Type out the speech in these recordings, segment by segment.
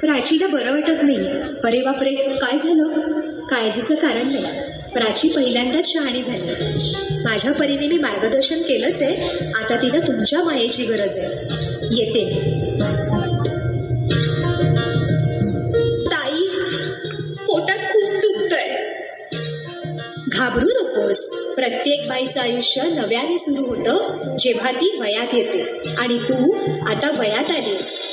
प्राचीला बरं वाटत नाही. अरे बापरे काय झालं? काळजीचं कारण नाही. प्राची पहिल्यांदाच शहाणी झाली. माझ्या परीने मी मार्गदर्शन केलंच आहे. आता तिला तुमच्या मायेची गरज आहे. येते. ताई पोटात खूप दुखतंय. घाबरू नकोस. प्रत्येक बाईचं आयुष्य नव्याने सुरू होतं जेव्हा ती वयात येते. आणि तू आता वयात आलीस.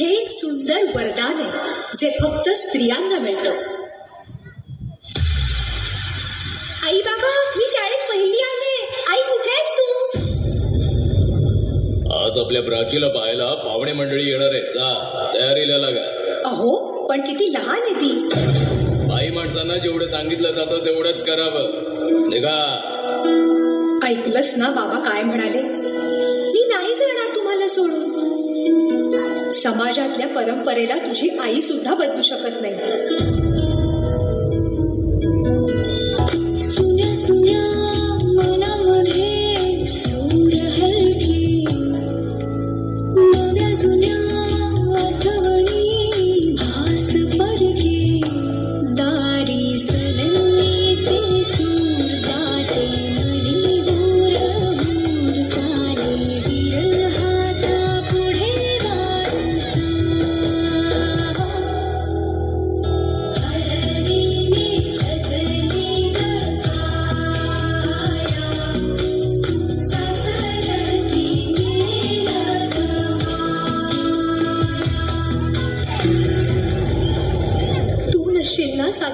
हे एक सुंदर वरदान आहे जे फक्त स्त्रियांना मिळतं. प्राचीला पाहायला पाहुणे मंडळी येणार आहे जा तयारीला लागा. अहो पण किती लहान आहे ती. बाई माणसांना जेवढं सांगितलं जातं तेवढंच करावं. निघा. ऐकलंस ना बाबा काय म्हणाले? मी नाही जाणार तुम्हाला सोडून. समाजातल्या परंपरेला तुझी आई सुद्धा बदलू शकत नाही.